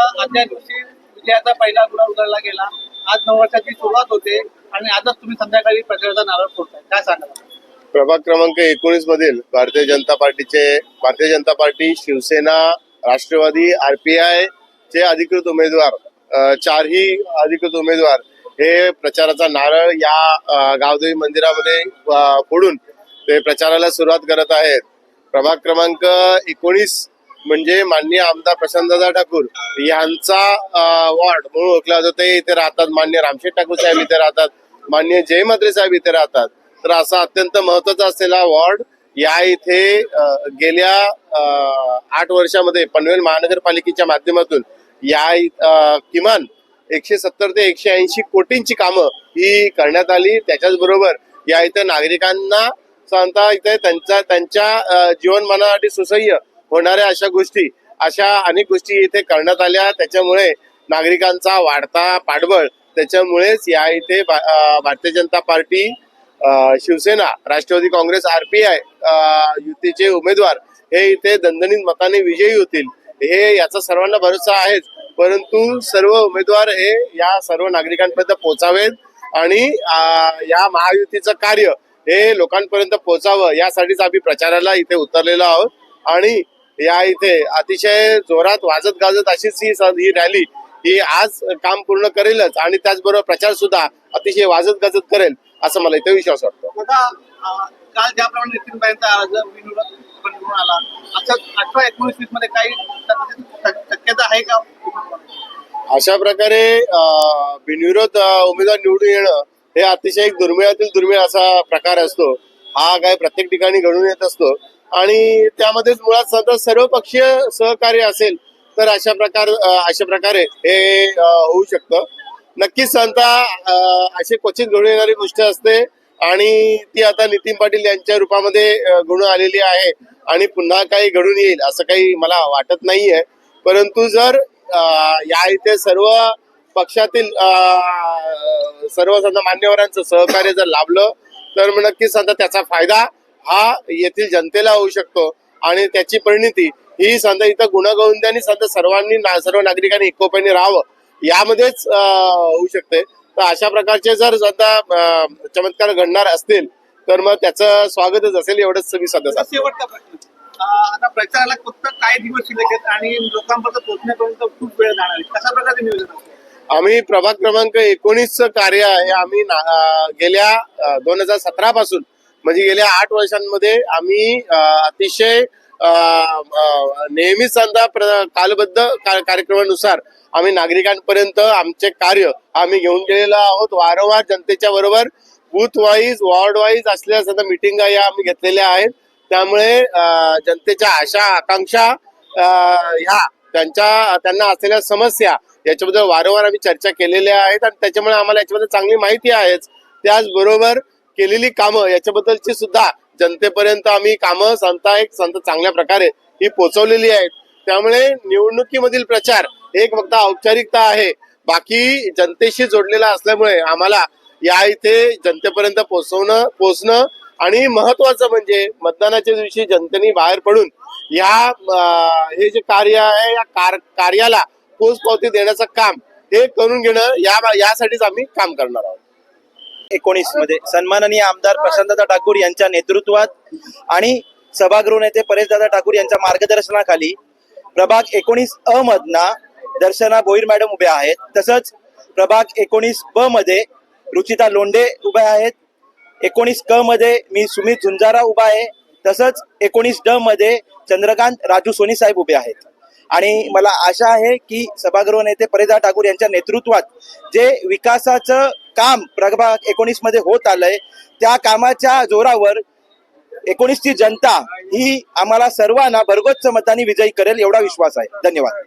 आजच्या दिवशी विजयाचा पहिला गुलाब उधळला गेला. आज नववर्षाची सुरुवात होते आणि आजच तुम्ही संध्याकाळी प्रचाराचा नारळ फोडताय. काय सांगा प्रभाग क्रमांक एकोणीस मधील भारतीय जनता पार्टीचे भारतीय जनता पार्टी शिवसेना राष्ट्रवादी आरपीआय चे अधिकृत उमेदवार चारही अधिकृत उमेदवार हे प्रचाराचा नारळ या गावदेवी मंदिरामध्ये फोडून ते प्रचाराला सुरुवात करत आहेत. प्रभाग क्रमांक एकोणीस म्हणजे माननीय आमदार प्रशांतदादा ठाकूर यांचा वॉर्ड म्हणून ओळखला जातो. ते इथे राहतात. मान्य रामशेठ ठाकूर साहेब इथे राहतात. मान्य जय म्हात्रे साहेब इथे राहतात. तर असा अत्यंत महत्त्वाचा असलेला वॉर्ड या इथे गेल्या आठ वर्षामध्ये पनवेल महानगरपालिकेच्या माध्यमातून या किमान एकशे सत्तर ते एकशे ऐंशी कोटींची कामं ही करण्यात आली. त्याच्याच बरोबर या इथे नागरिकांना सांगता इथे त्यांचा त्यांच्या जीवनमानासाठी सुसह्य होणाऱ्या अशा गोष्टी अशा अनेक गोष्टी इथे करण्यात आल्या. त्याच्यामुळे नागरिकांचा वाढता पाठबळ त्याच्यामुळेच या इथे भा- Bharatiya Janata party Shivsena Rashtravadi Congress RPI युतीचे उमेदवार हे इथे दणदणीत मताने विजयी होतील हे याचा सर्वांना भरोसा आहेच. परंतु सर्व उमेदवार हे या सर्व नागरिकांपर्यंत पोहोचावेत आणि या महायुतीचं कार्य हे लोकांपर्यंत पोहोचावं यासाठीच आम्ही प्रचाराला इथे उतरलेलो आहोत. आणि या इथे. अतिशय जोरात वाजत गाजत अशीच ही ही रॅली ही आज काम पूर्ण करेलच आणि त्याचबरोबर प्रचार सुद्धा अतिशय वाजत गाजत करेल असं मला इथे विश्वास वाटतो. काल ज्याप्रमाणे आला. अठरा एकोणीस वीसमध्ये काही शक्यता आहे का? अशा प्रकारे बिनविरोध उमेदवार निवडून येणं हे अतिशय दुर्मिळातील दुर्मिळ असा प्रकार असतो. हा काय प्रत्येक ठिकाणी घडून येत असतो. आणि त्यामध्येच मुळात सध्या सर्वपक्षीय सहकार्य असेल तर अशा प्रकार अशा प्रकारे हे होऊ शकतं. नक्कीच सांगता अशी क्वचित घडून येणारी गोष्ट असते. आणि ती आता नितीन पाटील यांच्या रूपामध्ये घडून आलेली आहे. आणि पुन्हा काही घडून येईल असं काही मला वाटत नाहीये. परंतु जर या इथे सर्व पक्षातील सर्व मान्यवरांचं सहकार्य जर लाभलं तर मग नक्कीच समजा त्याचा फायदा हा येथील जनतेला होऊ शकतो. आणि त्याची परिणिती ही समजा इथं गुणगौंद्यानी समजा सर्वांनी ना- सर्व नागरिकांनी एकोप्याने राहावं यामध्येच अं, होऊ शकते. तर अशा प्रकारचे जर समजा चमत्कार घडणार असतील तर मग त्याचं स्वागतच असेल एवढंच मी सध्या आता शेवटचा प्रश्न. आता प्रचाराला फक्त काही दिवस शिल्लक आहेत आणि लोकांपर्यंत पोहोचण्यापर्यंत खूप वेळ जाणार आहे. कशा प्रकारचे नियोजन आम्ही प्रभाग क्रमांक एकोणीसचं कार्य आहे. आम्ही गेल्या दोन हजार सतरा पासून म्हणजे गेल्या आठ वर्षांमध्ये आम्ही अतिशय नेहमीच समजा कालबद्ध कार्यक्रमानुसार आम्ही नागरिकांपर्यंत आमचे कार्य आम्ही घेऊन गेलेलो आहोत. वारंवार जनतेच्या बरोबर बूथ वाईज वॉर्ड वाईज असलेल्या सध्या मिटिंगा या आम्ही घेतलेल्या आहेत. त्यामुळे अं, जनतेच्या आशा आकांक्षा ह्या त्यांच्या त्यांना असलेल्या समस्या याच्याबद्दल वारंवार आम्ही चर्चा केलेल्या आहेत आणि त्याच्यामुळे आम्हाला याच्याबद्दल चांगली माहिती आहेच. त्याचबरोबर केलेली कामं याच्याबद्दलची सुद्धा जनतेपर्यंत आम्ही कामं संता एक संत चांगल्या प्रकारे ही पोचवलेली आहेत. त्यामुळे निवडणुकीमधील प्रचार एक फक्त औपचारिकता आहे. बाकी जनतेशी जोडलेला असल्यामुळे आम्हाला या इथे जनतेपर्यंत पोचवणं पोचणं आणि महत्वाचं म्हणजे मतदानाच्या दिवशी जनतेने बाहेर पडून या हे जे कार्य आहे या कार- कार्याला पोचपावती देण्याचं काम हे करून घेणं या यासाठीच आम्ही काम करणार आहोत. एकोणीसमध्ये सन्माननीय आमदार प्रशांतदा ठाकूर यांच्या नेतृत्वात आणि सभागृह नेते परेशदादा ठाकूर यांच्या मार्गदर्शनाखाली प्रभाग एकोणीस अ मधना दर्शना भोईर मॅडम उभ्या आहेत. तसंच प्रभाग एकोणीस ब मध्ये रुचिता लोंढे उभ्या आहेत. एकोणीस क मध्ये मी सुमित झुंजारा उभा आहे. तसंच एकोणीस ड मध्ये चंद्रकांत राजू सोनी साहेब उभे आहेत. आणि मला आशा आहे की सभागृह नेते परेशदादा ठाकूर यांच्या नेतृत्वात जे विकासाचं काम प्रभाग एकोणीसमध्ये होत आलंय त्या कामाच्या जोरावर एकोणीसची जनता ही आम्हाला सर्वांना भरगोच्च मताने विजयी करेल एवढा विश्वास आहे. धन्यवाद.